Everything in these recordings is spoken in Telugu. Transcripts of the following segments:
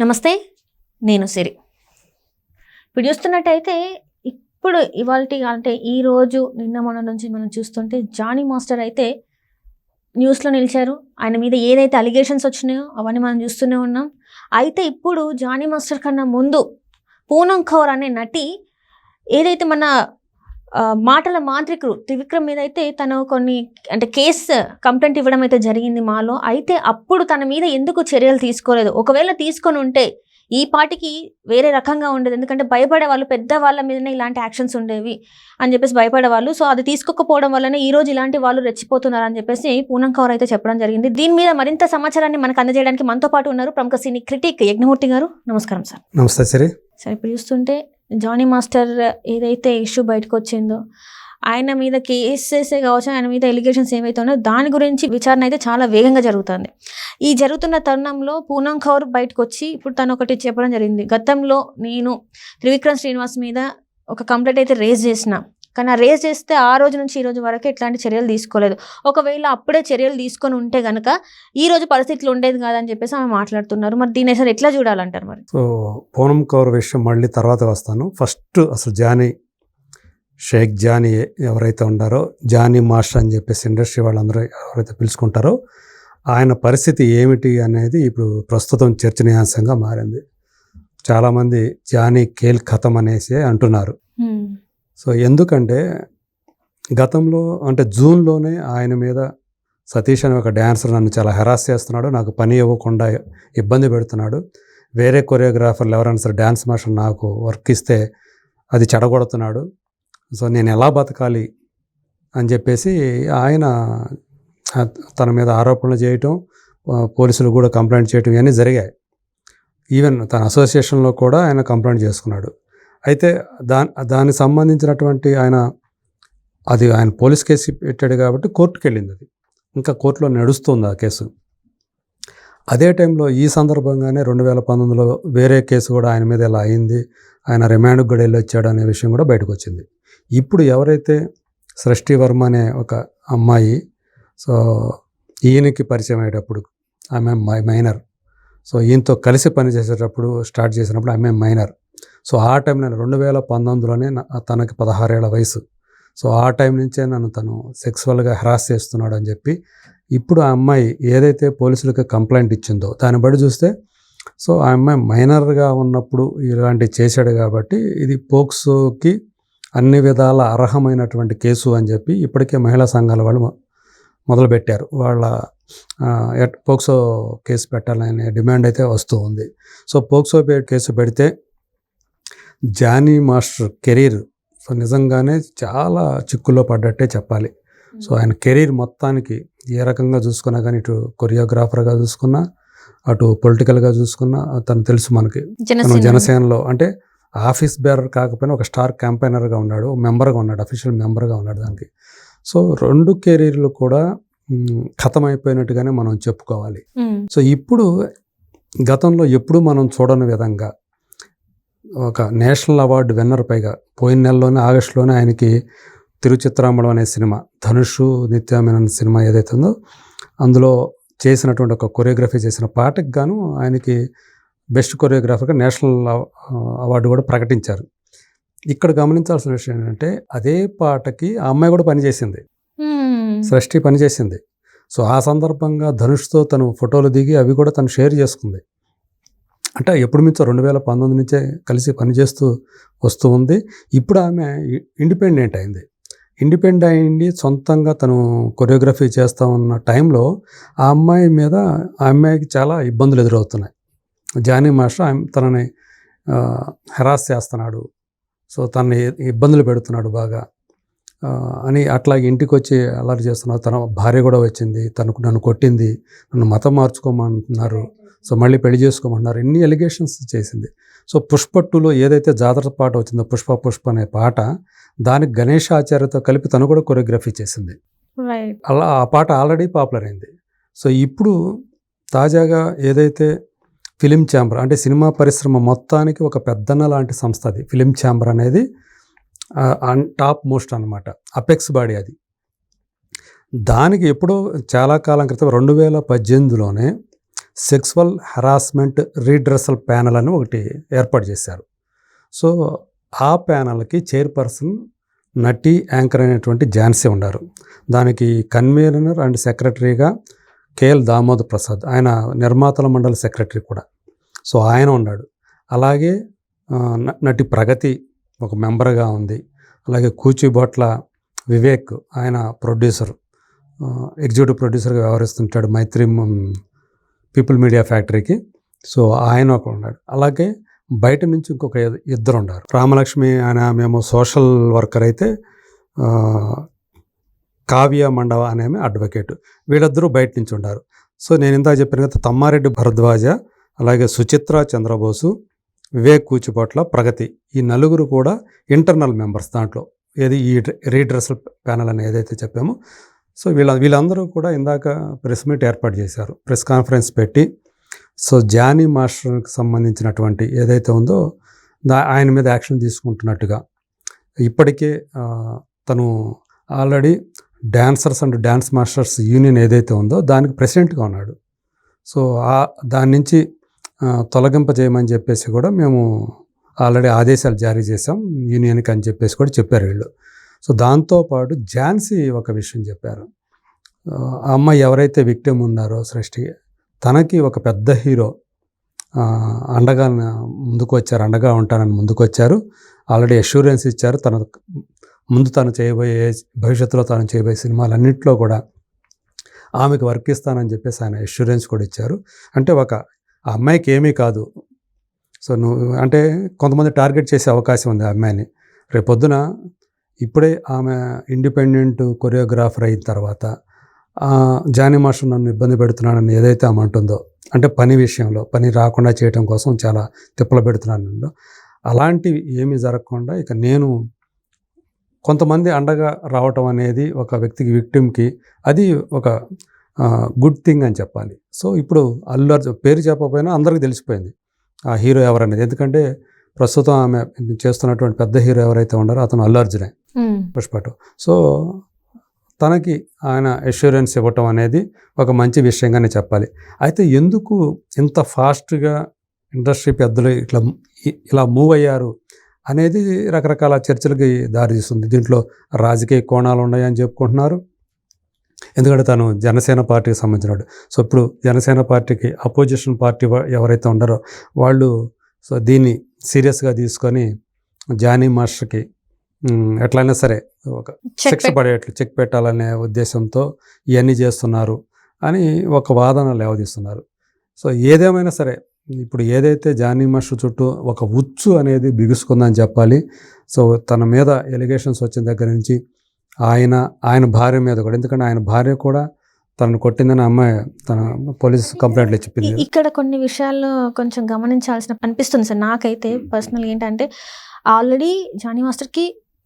నమస్తే నేను సిరి. ఇప్పుడు చూస్తున్నట్టయితే ఇప్పుడు ఇవాళ అంటే ఈరోజు నిన్న మొన్న నుంచి మనం చూస్తుంటే జానీ మాస్టర్ అయితే న్యూస్లో నిలిచారు. ఆయన మీద ఏదైతే అలిగేషన్స్ వచ్చినాయో అవన్నీ మనం చూస్తూనే ఉన్నాం. అయితే ఇప్పుడు జానీ మాస్టర్ కన్నా ముందు పూనం కౌర్ అనే నటి ఏదైతే మన మాటల మాంత్రికుడు త్రివిక్రమ్ మీద అయితే తను కొన్ని అంటే కేసు కంప్లైంట్ ఇవ్వడం అయితే జరిగింది మాలో. అయితే అప్పుడు తన మీద ఎందుకు చర్యలు తీసుకోలేదు? ఒకవేళ తీసుకొని ఉంటే ఈ పాటికి వేరే రకంగా ఉండేది. ఎందుకంటే భయపడే వాళ్ళు పెద్ద వాళ్ళ మీదనే ఇలాంటి యాక్షన్స్ ఉండేవి అని చెప్పేసి భయపడేవాళ్ళు. సో అది తీసుకోకపోవడం వల్లనే ఈ రోజు ఇలాంటి వాళ్ళు రెచ్చిపోతున్నారు అని చెప్పేసి పూనం కౌర్ అయితే చెప్పడం జరిగింది. దీని మీద మరింత సమాచారాన్ని మనకు అందజేయడానికి మనతో పాటు ఉన్నారు ప్రముఖ సినీ క్రిటిక్ యజ్ఞమూర్తి గారు. నమస్కారం సార్. నమస్తే సిరి. సరే ఇప్పుడు చూస్తుంటే జానీ మాస్టర్ ఏదైతే ఇష్యూ బయటకు వచ్చిందో ఆయన మీద కేసెసే కావచ్చు ఆయన మీద ఎలిగేషన్స్ ఏమైతే ఉన్నాయో దాని గురించి విచారణ అయితే చాలా వేగంగా జరుగుతుంది. ఈ జరుగుతున్న తరుణంలో పూనం కౌర్ బయటకు వచ్చి ఇప్పుడు తను ఒకటి చెప్పడం జరిగింది. గతంలో నేను త్రివిక్రమ్ శ్రీనివాస్ మీద ఒక కంప్లైంట్ అయితే రేజ్ చేసిన. కానీ ఆ రేజ్ చేస్తే ఆ రోజు నుంచి ఈ రోజు వరకు ఎట్లాంటి చర్యలు తీసుకోలేదు. ఒకవేళ అప్పుడే చర్యలు తీసుకొని ఉంటే గనక ఈ రోజు పరిస్థితులు ఉండేది కాదని చెప్పేసి ఆమె మాట్లాడుతున్నారు. మరి దీన్ని అసలు ఎట్లా చూడాలంటారు మరి? సో పూనం కౌర్ విషయం మళ్ళీ తర్వాత వస్తాను. ఫస్ట్ అసలు జానీ షేక్ జానీ ఎవరైతే ఉన్నారో జానీ మాస్టర్ అని చెప్పేసి ఇండస్ట్రీ వాళ్ళందరూ ఎవరైతే పిలుచుకుంటారో ఆయన పరిస్థితి ఏమిటి అనేది ఇప్పుడు ప్రస్తుతం చర్చనీయాంశంగా మారింది. చాలామంది జానీ కేల్ కథం అనేసి అంటున్నారు. సో ఎందుకంటే గతంలో అంటే జూన్లోనే ఆయన మీద సతీష్ అనే ఒక డ్యాన్సర్ నన్ను చాలా హెరాస్ చేస్తున్నాడు నాకు పని ఇవ్వకుండా ఇబ్బంది పెడుతున్నాడు. వేరే కొరియోగ్రాఫర్లు ఎవరైనా సరే డ్యాన్స్ మాస్టర్ నాకు వర్క్ ఇస్తే అది చెడగొడుతున్నాడు. సో నేను ఎలా బతకాలి అని చెప్పేసి ఆయన తన మీద ఆరోపణలు చేయటం పోలీసులు కూడా కంప్లైంట్ చేయటం ఇవన్నీ జరిగాయి. ఈవెన్ తన అసోసియేషన్లో కూడా ఆయన కంప్లైంట్ చేసుకున్నాడు. అయితే దా దానికి సంబంధించినటువంటి ఆయన అది ఆయన పోలీస్ కేసు పెట్టాడు కాబట్టి కోర్టుకు వెళ్ళింది అది. ఇంకా కోర్టులో నడుస్తుంది ఆ కేసు. అదే టైంలో ఈ సందర్భంగానే రెండు వేల పంతొమ్మిదిలో వేరే కేసు కూడా ఆయన మీద ఇలా అయింది. ఆయన రిమాండ్కి కూడా వెళ్ళి వచ్చాడు అనే విషయం కూడా బయటకు వచ్చింది. ఇప్పుడు ఎవరైతే సృష్టి వర్మ అనే ఒక అమ్మాయి సో ఈయనకి పరిచయం అయ్యేటప్పుడు ఆమె మై- మైనర్. సో ఈయనతో కలిసి పనిచేసేటప్పుడు స్టార్ట్ చేసినప్పుడు ఆమె మైనర్. సో ఆ టైం నేను రెండు వేల పంతొమ్మిదిలోనే నా- తనకి పదహారేళ్ళ వయసు. సో ఆ టైం నుంచే నన్ను తను సెక్సువల్గా హెరాస్ చేస్తున్నాడు అని చెప్పి ఇప్పుడు ఆ అమ్మాయి ఏదైతే పోలీసులకు కంప్లైంట్ ఇచ్చిందో దాన్ని బట్టి చూస్తే సో ఆ అమ్మాయి మైనర్గా ఉన్నప్పుడు ఇలాంటివి చేశాడు కాబట్టి ఇది పోక్సోకి అన్ని విధాల అర్హమైనటువంటి కేసు అని చెప్పి ఇప్పటికే మహిళా సంఘాల వాళ్ళు మొదలుపెట్టారు. వాళ్ళ ఎట్- పోక్సో కేసు పెట్టాలనే డిమాండ్ అయితే వస్తూ ఉంది. సో పోక్సో కేసు పెడితే జానీ మాస్టర్ కెరీర్. సో నిజంగానే చాలా చిక్కుల్లో పడ్డట్టే చెప్పాలి. సో ఆయన కెరీర్ మొత్తానికి ఏ రకంగా చూసుకున్నా కానీ ఇటు కొరియోగ్రాఫర్గా చూసుకున్నా అటు పొలిటికల్గా చూసుకున్నా తను తెలుసు మనకి. తను జనసేనలో అంటే ఆఫీస్ బేరర్ కాకపోయినా ఒక స్టార్ క్యాంపైనర్గా ఉన్నాడు మెంబర్గా ఉన్నాడు అఫీషియల్ మెంబర్గా ఉన్నాడు దానికి. సో రెండు కెరీర్లు కూడా మ్, ఖతమైపోయినట్టుగానే మనం చెప్పుకోవాలి. సో ఇప్పుడు గతంలో ఎప్పుడు మనం చూడని విధంగా ఒక నేషనల్ అవార్డు విన్నర్ పైగా పోయిన నెలలోనే ఆగస్టులోనే ఆయనకి తిరుచిత్రాంబడం అనే సినిమా ధనుషు నిత్యామేనన్ సినిమా ఏదైతే ఉందో అందులో చేసినటువంటి ఒక కొరియోగ్రఫీ చేసిన పాటకు గాను ఆయనకి బెస్ట్ కొరియోగ్రాఫర్గా నేషనల్ అవ- అవార్డు కూడా ప్రకటించారు. ఇక్కడ గమనించాల్సిన విషయం ఏంటంటే అదే పాటకి ఆ అమ్మాయి కూడా పనిచేసింది. సృష్టి పనిచేసింది. సో ఆ సందర్భంగా ధనుష్తో తను ఫోటోలు దిగి అవి కూడా తను షేర్ చేసుకుంది. అంటే ఎప్పుడు నుంచో రెండు వేల పంతొమ్మిది నుంచే కలిసి పనిచేస్తూ వస్తూ ఉంది. ఇప్పుడు ఆమె ఇండిపెండెంట్ అయింది. ఇండిపెండెంట్ అయింది సొంతంగా తను కొరియోగ్రఫీ చేస్తూ ఉన్న టైంలో ఆ అమ్మాయి మీద ఆ అమ్మాయికి చాలా ఇబ్బందులు ఎదురవుతున్నాయి. జానీ మాస్టర్ ఆమె తనని హెరాస్ చేస్తున్నాడు. సో తనని ఇబ్బందులు పెడుతున్నాడు బాగా. అని అట్లాగే ఇంటికి వచ్చి అల్లరి చేస్తున్నారు తన భార్య కూడా వచ్చింది తనకు నన్ను కొట్టింది నన్ను మతం మార్చుకోమంటున్నారు. సో మళ్ళీ పెళ్ళి చేసుకోమంటున్నారు. ఇన్ని ఎలిగేషన్స్ చేసింది. సో పుష్ప టూలో ఏదైతే జాతర పాట వచ్చిందో పుష్ప పుష్ప అనే పాట దానికి గణేష్ ఆచార్యతో కలిపి తను కూడా కొరియోగ్రఫీ చేసింది. అలా ఆ పాట ఆల్రెడీ పాపులర్ అయింది. సో ఇప్పుడు తాజాగా ఏదైతే ఫిలిం ఛాంబర్ అంటే సినిమా పరిశ్రమ మొత్తానికి ఒక పెద్దన్న లాంటి సంస్థ అది. ఫిలిం ఛాంబర్ అనేది టాప్ మోస్ట్ అనమాట అపెక్స్ బాడీ అది. దానికి ఎప్పుడో చాలా కాలం క్రితం రెండు వేల పద్దెనిమిదిలోనే సెక్సువల్ హరాస్మెంట్ రీడ్రెసల్ ప్యానల్ అని ఒకటి ఏర్పాటు చేశారు. సో ఆ ప్యానల్కి చైర్పర్సన్ నటి యాంకర్ అయినటువంటి ఝాన్సీ ఉన్నారు. దానికి కన్వీనర్ అండ్ సెక్రటరీగా కేఎల్ దామోదర్ ప్రసాద్ ఆయన నిర్మాతల మండలి సెక్రటరీ కూడా. సో ఆయన ఉన్నాడు. అలాగే న- నటి ప్రగతి ఒక మెంబర్గా ఉంది. అలాగే కూచిబోట్ల వివేక్ ఆయన ప్రొడ్యూసర్ ఎగ్జిక్యూటివ్ ప్రొడ్యూసర్గా వ్యవహరిస్తుంటాడు మైత్రి పీపుల్ మీడియా ఫ్యాక్టరీకి. సో ఆయన ఒక ఉన్నాడు. అలాగే బయట నుంచి ఇంకొక ఇద్దరు ఉన్నారు. రామలక్ష్మి ఆయన మేము సోషల్ వర్కర్ అయితే కావ్య మండవ అనే ఆమె అడ్వకేట్. వీళ్ళిద్దరూ బయట నుంచి ఉన్నారు. సో నేను ఇందాక చెప్పిన కదా తమ్మారెడ్డి భరద్వాజ అలాగే సుచిత్ర చంద్రబోసు వివేక్ కూచిపోట్ల ప్రగతి ఈ నలుగురు కూడా ఇంటర్నల్ మెంబర్స్ దాంట్లో. ఏది ఈ రీడ్రెసల్ ప్యానల్ అని ఏదైతే చెప్పామో సో వీళ్ళ వీళ్ళందరూ కూడా ఇందాక ప్రెస్ మీట్ ఏర్పాటు చేశారు. ప్రెస్ కాన్ఫరెన్స్ పెట్టి. సో జానీ మాస్టర్కి సంబంధించినటువంటి ఏదైతే ఉందో దా ఆయన మీద యాక్షన్ తీసుకుంటున్నట్టుగా. ఇప్పటికే తను already dancers and dance masters union ఏదైతే ఉందో దానికి ప్రెసిడెంట్గా ఉన్నాడు. సో ఆ దాని నుంచి తొలగింప చేయమని చెప్పేసి కూడా మేము ఆల్రెడీ ఆదేశాలు జారీ చేసాం యూనియన్కి అని చెప్పేసి కూడా చెప్పారు వీళ్ళు. సో దాంతోపాటు ఝాన్సీ ఒక విషయం చెప్పారు. ఆ అమ్మాయి ఎవరైతే విక్టిమ్ ఉన్నారో సృష్టి తనకి ఒక పెద్ద హీరో అండగా ముందుకు వచ్చారు అండగా ఉంటానని ముందుకు వచ్చారు ఆల్రెడీ అష్యూరెన్స్ ఇచ్చారు తన ముందు తను చేయబోయే భవిష్యత్తులో తాను చేయబోయే సినిమాలన్నింటిలో కూడా ఆమెకు వర్క్ ఇస్తానని చెప్పేసి ఆయన అష్యూరెన్స్ కూడా ఇచ్చారు. అంటే ఒక ఆ అమ్మాయికి ఏమీ కాదు. సో నువ్వు అంటే కొంతమంది టార్గెట్ చేసే అవకాశం ఉంది ఆ అమ్మాయిని. రేపొద్దున ఇప్పుడే ఆమె ఇండిపెండెంట్ కొరియోగ్రాఫర్ అయిన తర్వాత జానీ మాస్టర్ నన్ను ఇబ్బంది పెడుతున్నానని ఏదైతే ఆమె అంటుందో అంటే పని విషయంలో పని రాకుండా చేయటం కోసం చాలా తిప్పలు పెడుతున్నాను అలాంటివి ఏమీ జరగకుండా ఇక నేను కొంతమంది అండగా రావటం అనేది ఒక వ్యక్తికి విక్టిమ్కి అది ఒక గుడ్ థింగ్ అని చెప్పాలి. సో ఇప్పుడు అల్లు అర్జున్ పేరు చెప్పకపోయినా అందరికీ తెలిసిపోయింది. ఆ హీరో ఎవరనేది. ఎందుకంటే ప్రస్తుతం ఆమె చేస్తున్నటువంటి పెద్ద హీరో ఎవరైతే ఉన్నారో అతను అల్లు అర్జునే ఉమ్, పుష్ప టూ సో తనకి ఆయన అష్యూరెన్స్ ఇవ్వటం అనేది ఒక మంచి విషయంగానే చెప్పాలి. అయితే ఎందుకు ఇంత ఫాస్ట్గా ఇండస్ట్రీ పెద్దలు ఇట్లా ఇలా మూవ్ అయ్యారు అనేది రకరకాల చర్చలకి దారితీస్తుంది. దీంట్లో రాజకీయ కోణాలు ఉన్నాయని చెప్పుకుంటున్నారు. ఎందుకంటే తను జనసేన పార్టీకి సంబంధించినాడు సో ఇప్పుడు జనసేన పార్టీకి అపోజిషన్ పార్టీ ఎవరైతే ఉన్నారో వాళ్ళు సో దీన్ని సీరియస్గా తీసుకొని జానీ మాస్టర్కి ఎట్లయినా సరే ఒక శిక్ష పడేట్లు చెక్ పెట్టాలనే ఉద్దేశంతో ఇవన్నీ చేస్తున్నారు అని ఒక వాదన లేవదీస్తున్నారు. సో ఏదేమైనా సరే ఇప్పుడు ఏదైతే జానీ మాస్టర్ చుట్టూ ఒక ఉచ్చు అనేది బిగుసుకుందని చెప్పాలి సో తన మీద ఎలిగేషన్స్ వచ్చిన దగ్గర నుంచి ఆయన ఆయన భార్య మీద కూడా ఎందుకంటే ఆయన భార్య కూడా తనను కొట్టిందని అమ్మాయి తన పోలీస్ కంప్లైంట్లు చెప్పింది ఇక్కడ కొన్ని విషయాల్లో కొంచెం గమనించాల్సిన అనిపిస్తుంది సార్. నాకైతే పర్సనల్ ఏంటంటే ఆల్రెడీ జానీ మాస్టర్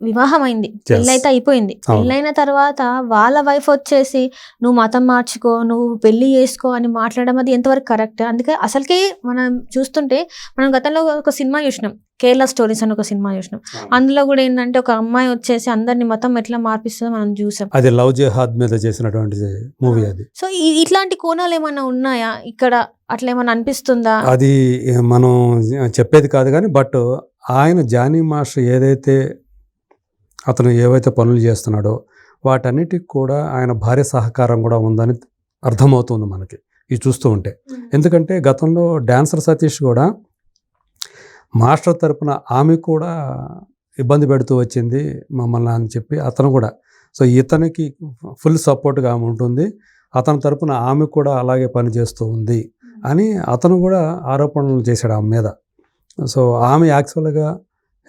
కి వివాహం అయింది పెళ్ళైతే అయిపోయింది. పెళ్ళైన తర్వాత వాళ్ళ వైఫ్ వచ్చేసి నువ్వు మతం మార్చుకో నువ్వు పెళ్ళి చేసుకో అని మాట్లాడడం అది ఎంతవరకు కరెక్ట్? అందుకే అసలుకే మనం చూస్తుంటే మనం గతంలో ఒక సినిమా చూసినాం. కేరళ స్టోరీస్ అని ఒక సినిమా చూసినాం. అందులో కూడా ఏంటంటే ఒక అమ్మాయి వచ్చేసి అందరిని మతం ఎట్లా మార్పిస్తుందో మనం చూసాం. అది లవ్ జెహాద్ మీద చేసినటువంటి మూవీ అది. సో ఇట్లాంటి కోణాలు ఏమైనా ఉన్నాయా? ఇక్కడ అట్లా ఏమైనా అనిపిస్తుందా? అది మనం చెప్పేది కాదు కానీ బట్ ఆయన జానీ మాస్టర్ ఏదైతే అతను ఏవైతే పనులు చేస్తున్నాడో వాటన్నిటికి కూడా ఆయన భార్య సహకారం కూడా ఉందని అర్థమవుతుంది మనకి. ఇది చూస్తూ ఉంటే. ఎందుకంటే గతంలో డాన్సర్ సతీష్ కూడా మాస్టర్ తరపున ఆమె కూడా ఇబ్బంది పెడుతూ వచ్చింది మమ్మల్ని అని చెప్పి అతను కూడా. సో ఇతనికి ఫుల్ సపోర్ట్గా ఆమె ఉంటుంది. అతని తరపున ఆమె కూడా అలాగే పని చేస్తూ ఉంది అని అతను కూడా ఆరోపణలు చేశాడు ఆమె మీద. సో ఆమె యాక్చువల్గా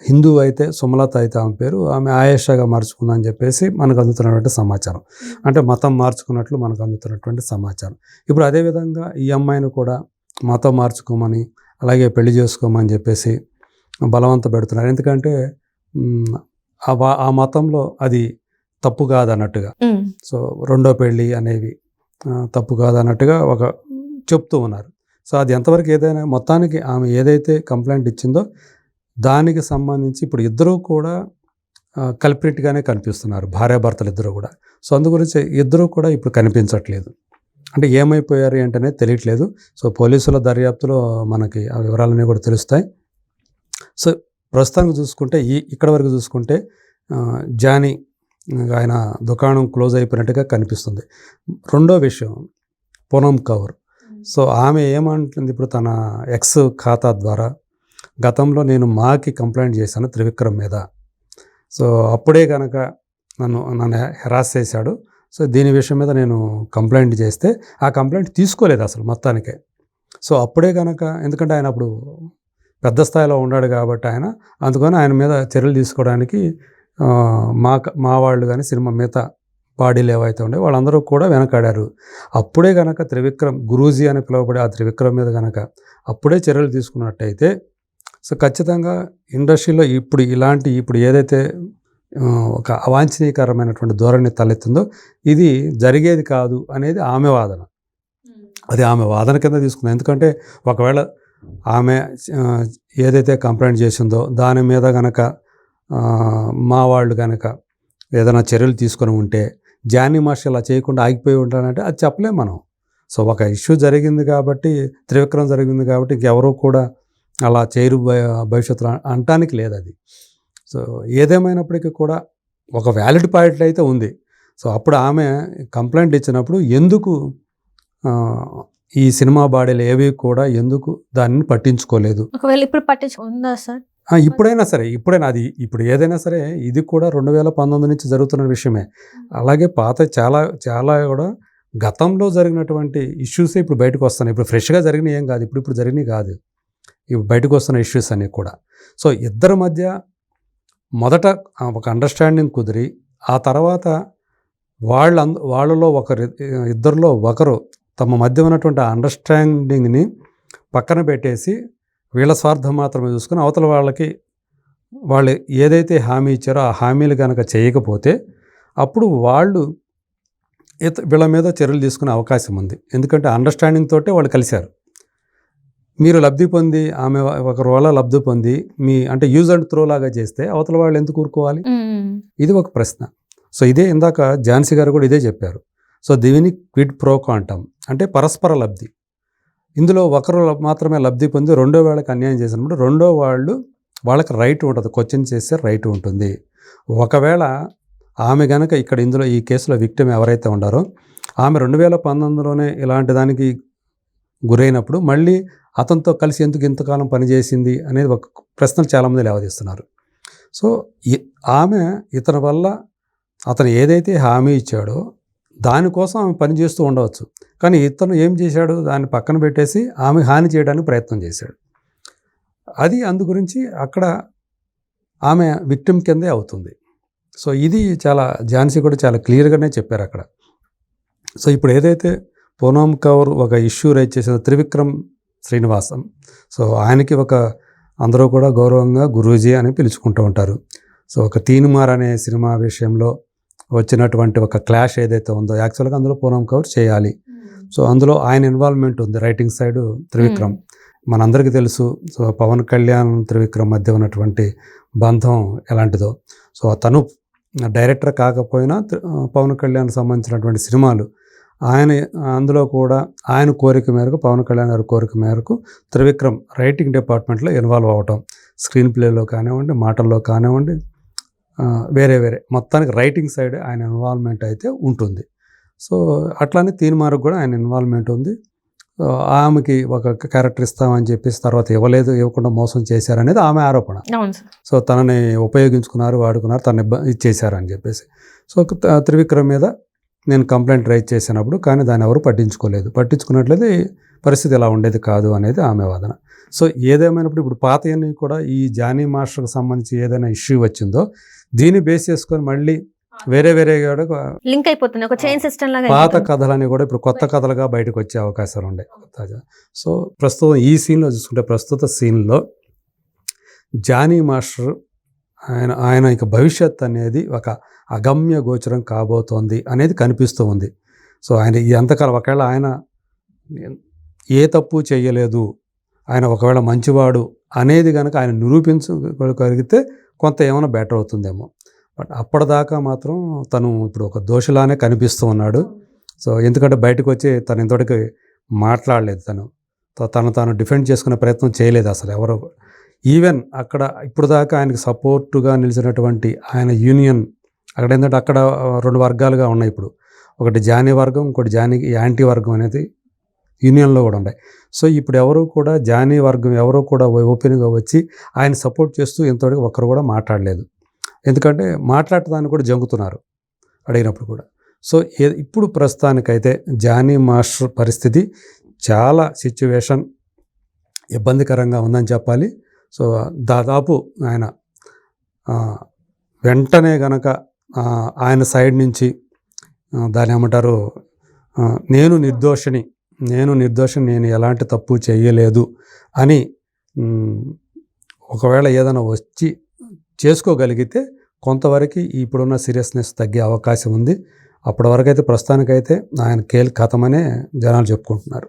హిందూ అయితే సుమలత అయితే ఆమె పేరు ఆమె ఆయేషాగా మార్చుకుందని చెప్పేసి మనకు అందుతున్నటువంటి సమాచారం. అంటే మతం మార్చుకున్నట్లు మనకు అందుతున్నటువంటి సమాచారం. ఇప్పుడు అదేవిధంగా ఈ అమ్మాయిని కూడా మతం మార్చుకోమని అలాగే పెళ్ళి చేసుకోమని చెప్పేసి బలవంత పెడుతున్నారు. ఎందుకంటే ఆ మతంలో అది తప్పు కాదన్నట్టుగా. సో రెండో పెళ్ళి అనేవి తప్పు కాదన్నట్టుగా ఒక చెప్తూ ఉన్నారు. సో అది ఎంతవరకు ఏదైనా మొత్తానికి ఆమె ఏదైతే కంప్లైంట్ ఇచ్చిందో దానికి సంబంధించి ఇప్పుడు ఇద్దరూ కూడా కల్ప్రిట్గానే కనిపిస్తున్నారు. భార్యాభర్తలు ఇద్దరు కూడా. సో అందు గురించి ఇద్దరూ కూడా ఇప్పుడు కనిపించట్లేదు. అంటే ఏమైపోయారు ఏంటనే తెలియట్లేదు. సో పోలీసుల దర్యాప్తులో మనకి ఆ వివరాలన్నీ కూడా తెలుస్తాయి. సో ప్రస్తుతానికి చూసుకుంటే ఈ ఇక్కడ వరకు చూసుకుంటే జానీ ఆయన దుకాణం క్లోజ్ అయిపోయినట్టుగా కనిపిస్తుంది. రెండో విషయం పూనం కౌర్ సో ఆమె ఏమంటుంది ఇప్పుడు తన ఎక్స్ ఖాతా ద్వారా గతంలో నేను మాకి కంప్లైంట్ చేశాను త్రివిక్రమ్ మీద. సో అప్పుడే కనుక నన్ను నన్ను హెరాస్ చేశాడు. సో దీని విషయం మీద నేను కంప్లైంట్ చేస్తే ఆ కంప్లైంట్ తీసుకోలేదు అసలు మొత్తానికే. సో అప్పుడే కనుక ఎందుకంటే ఆయన అప్పుడు పెద్ద స్థాయిలో ఉన్నాడు కాబట్టి ఆయన అందుకని ఆయన మీద చర్యలు తీసుకోవడానికి మా మా వాళ్ళు కానీ సినిమా మిగతా బాడీలు ఏవైతే ఉండే వాళ్ళందరూ కూడా వెనకాడారు. అప్పుడే కనుక త్రివిక్రమ్ గురూజీ అని పిలువబడే ఆ త్రివిక్రమ్ మీద కనుక అప్పుడే చర్యలు తీసుకున్నట్టయితే సో ఖచ్చితంగా ఇండస్ట్రీలో ఇప్పుడు ఇలాంటి ఇప్పుడు ఏదైతే ఒక అవాంఛనీయకరమైనటువంటి ధోరణి తలెత్తిందో ఇది జరిగేది కాదు అనేది ఆమె వాదన. అది ఆమె వాదన కింద తీసుకుంది. ఎందుకంటే ఒకవేళ ఆమె ఏదైతే కంప్లైంట్ చేసిందో దాని మీద గనక ఆ, మా వాళ్ళు కనుక ఏదైనా చర్యలు తీసుకొని ఉంటే జానీ మాస్టర్ ఇలా చేయకుండా ఆగిపోయి ఉంటానంటే అది చెప్పలేం మనం. సో ఒక ఇష్యూ జరిగింది కాబట్టి త్రివిక్రమ్ జరిగింది కాబట్టి ఇంకెవరూ కూడా అలా చేయరు భ- భవిష్యత్తులో అనటానికి లేదు అది సో ఏదేమైనప్పటికీ కూడా ఒక వ్యాలిడ్ పాయింట్ అయితే ఉంది. సో అప్పుడు ఆమె కంప్లైంట్ ఇచ్చినప్పుడు ఎందుకు ఈ సినిమా బాడీలు ఏవి కూడా ఎందుకు దానిని పట్టించుకోలేదు? ఒకవేళ ఇప్పుడు పట్టించు ఉందా సార్? ఇప్పుడైనా సరే ఇప్పుడైనా అది ఇప్పుడు ఏదైనా సరే ఇది కూడా రెండు వేల పంతొమ్మిది నుంచి జరుగుతున్న విషయమే. అలాగే పాత చాలా చాలా కూడా గతంలో జరిగినటువంటి ఇష్యూసే ఇప్పుడు బయటకు వస్తున్నాయి. ఇప్పుడు ఫ్రెష్గా జరిగినాయి ఏం కాదు. ఇప్పుడు ఇప్పుడు జరిగినాయి కాదు. ఇవి బయటకు వస్తున్న ఇష్యూస్ అన్నీ కూడా. సో ఇద్దరి మధ్య మొదట ఒక అండర్స్టాండింగ్ కుదిరి ఆ తర్వాత వాళ్ళ వాళ్ళలో ఒకరు ఇద్దరిలో ఒకరు తమ మధ్య ఉన్నటువంటి అండర్స్టాండింగ్ని పక్కన పెట్టేసి వీళ్ళ స్వార్థం మాత్రమే చూసుకుని అవతల వాళ్ళకి వాళ్ళు ఏదైతే హామీ ఇచ్చారో ఆ హామీలు కనుక చేయకపోతే అప్పుడు వాళ్ళు ఇత వీళ్ళ మీద చర్యలు తీసుకునే అవకాశం ఉంది. ఎందుకంటే అండర్స్టాండింగ్ తోటే వాళ్ళు కలిశారు. మీరు లబ్ధి పొంది ఆమె ఒకరి వల్ల లబ్ధి పొంది మీ అంటే యూజ్ అండ్ త్రో లాగా చేస్తే అవతల వాళ్ళు ఎందుకు ఊరుకోవాలి? మ్మ్. ఇది ఒక ప్రశ్న. సో ఇదే ఇందాక ఝాన్సీ గారు కూడా ఇదే చెప్పారు. సో దీనిని క్విడ్ ప్రోకో అంటాం అంటే పరస్పర లబ్ధి. ఇందులో ఒకరు మాత్రమే లబ్ధి పొంది రెండో వాళ్ళకి అన్యాయం చేసినప్పుడు రెండో వాళ్ళు వాళ్ళకి రైట్ ఉంటుంది క్వశ్చన్ చేస్తే రైట్ ఉంటుంది. ఒకవేళ ఆమె గనక ఇక్కడ ఇందులో ఈ కేసులో విక్టిమ్ ఎవరైతే ఉండారో ఆమె రెండు వేల పంతొమ్మిదిలోనే ఇలాంటి దానికి గురైనప్పుడు మళ్ళీ అతనితో కలిసి ఎందుకు ఇంతకాలం పనిచేసింది అనేది ఒక ప్రశ్నలు చాలామంది లేవదీస్తున్నారు. సో ఆమె ఇతని వల్ల అతను ఏదైతే హామీ ఇచ్చాడో దానికోసం ఆమె పని చేస్తూ ఉండవచ్చు. కానీ ఇతను ఏం చేశాడు? దాన్ని పక్కన పెట్టేసి ఆమె హాని చేయడానికి ప్రయత్నం చేశాడు. అది అందు గురించి అక్కడ ఆమె విక్టిమ్ కిందే అవుతుంది. సో ఇది చాలా ఝాన్సీ కూడా చాలా క్లియర్గానే చెప్పారు అక్కడ. సో ఇప్పుడు ఏదైతే పూనం కౌర్ ఒక ఇష్యూ రైజ్ చేసిన త్రివిక్రమ్ శ్రీనివాసం. సో ఆయనకి ఒక అందరూ కూడా గౌరవంగా గురూజీ అని పిలుచుకుంటూ ఉంటారు. సో ఒక తీనుమార్ అనే సినిమా విషయంలో వచ్చినటువంటి ఒక క్లాష్ ఏదైతే ఉందో యాక్చువల్గా అందులో పూనం కౌర్ చేయాలి. సో అందులో ఆయన ఇన్వాల్వ్మెంట్ ఉంది రైటింగ్ సైడ్ త్రివిక్రమ్. మనందరికీ తెలుసు సో పవన్ కళ్యాణ్ త్రివిక్రమ్ మధ్య ఉన్నటువంటి బంధం ఎలాంటిదో. సో తను డైరెక్టర్ కాకపోయినా త్రి- పవన్ కళ్యాణ్ సంబంధించినటువంటి సినిమాలు ఆయన అందులో కూడా ఆయన కోరిక మేరకు పవన్ కళ్యాణ్ గారి కోరిక మేరకు త్రివిక్రమ్ రైటింగ్ డిపార్ట్మెంట్లో ఇన్వాల్వ్ అవ్వటం. స్క్రీన్ ప్లేలో కానివ్వండి మాటల్లో కానివ్వండి వేరే వేరే. మొత్తానికి రైటింగ్ సైడ్ ఆయన ఇన్వాల్వ్మెంట్ అయితే ఉంటుంది. సో అట్లానే తీన్మార్కు కూడా ఆయన ఇన్వాల్వ్మెంట్ ఉంది. ఆమెకి ఒక క్యారెక్టర్ ఇస్తామని చెప్పేసి తర్వాత ఇవ్వలేదు ఇవ్వకుండా మోసం చేశారనేది ఆమె ఆరోపణ. సో తనని ఉపయోగించుకున్నారు వాడుకున్నారు తను ఇచ్చేశారని చెప్పేసి. సో త్రివిక్రమ్ మీద నేను కంప్లైంట్ రైజ్ చేసినప్పుడు కానీ దాన్ని ఎవరు పట్టించుకోలేదు. పట్టించుకున్నట్లయితే పరిస్థితి ఇలా ఉండేది కాదు అనేది ఆమె వాదన. సో ఏదేమైనప్పుడు ఇప్పుడు పాతయన్ని కూడా ఈ జానీ మాస్టర్కి సంబంధించి ఏదైనా ఇష్యూ వచ్చిందో దీన్ని బేస్ చేసుకొని మళ్ళీ వేరే వేరే కూడా లింక్ అయిపోతుంది. ఒక చైన్ సిస్టమ్ లాగా పాత. కథలని కూడా ఇప్పుడు కొత్త కథలుగా బయటకు వచ్చే అవకాశాలు ఉండే. తాజా. సో ప్రస్తుతం ఈ సీన్లో చూసుకుంటే ప్రస్తుత సీన్లో జానీ మాస్టర్ ఆయన ఆయన ఇక భవిష్యత్ అనేది ఒక అగమ్య గోచరం కాబోతోంది అనేది కనిపిస్తూ ఉంది. సో ఆయన ఎంతకాలం ఒకవేళ ఆయన ఏ తప్పు చేయలేదు ఆయన ఒకవేళ మంచివాడు అనేది కనుక ఆయన నిరూపించగలిగితే కొంత ఏమైనా బెటర్ అవుతుందేమో. బట్ అప్పటిదాకా మాత్రం తను ఇప్పుడు ఒక దోషులానే కనిపిస్తూ ఉన్నాడు. సో ఎందుకంటే బయటకు వచ్చి తను ఇంతవరకు మాట్లాడలేదు తను. తను తాను డిఫెండ్ చేసుకునే ప్రయత్నం చేయలేదు అసలు ఎవరు ఈవెన్ అక్కడ ఇప్పుడు దాకా ఆయనకి సపోర్టుగా నిలిచినటువంటి ఆయన యూనియన్ అక్కడ ఏంటంటే అక్కడ రెండు వర్గాలుగా ఉన్నాయి ఇప్పుడు. ఒకటి జానీ వర్గం ఇంకోటి జానీ యాంటీ వర్గం అనేది యూనియన్లో కూడా ఉన్నాయి. సో ఇప్పుడు ఎవరు కూడా జానీ వర్గం ఎవరు కూడా ఓపెన్గా వచ్చి ఆయన సపోర్ట్ చేస్తూ ఇంతవరకు ఒక్కరు కూడా మాట్లాడలేదు. ఎందుకంటే మాట్లాడటానికి కూడా జంగుతున్నారు అడిగినప్పుడు కూడా. సో ఏ- ఇప్పుడు ప్రస్తుతానికైతే జానీ మాస్టర్ పరిస్థితి చాలా సిచ్యువేషన్ ఇబ్బందికరంగా ఉందని చెప్పాలి. సో దాదాపు ఆయన వెంటనే గనక ఆయన సైడ్ నుంచి దాని ఏమంటారు నేను నిర్దోషిని నేను నిర్దోషిని నేను ఎలాంటి తప్పు చేయలేదు అని ఒకవేళ ఏదైనా వచ్చి చేసుకోగలిగితే కొంతవరకు ఇప్పుడున్న సీరియస్నెస్ తగ్గే అవకాశం ఉంది. అప్పటి వరకు అయితే ప్రస్తుతానికైతే ఆయన కేల్ కథమనే జనాలు చెప్పుకుంటున్నారు.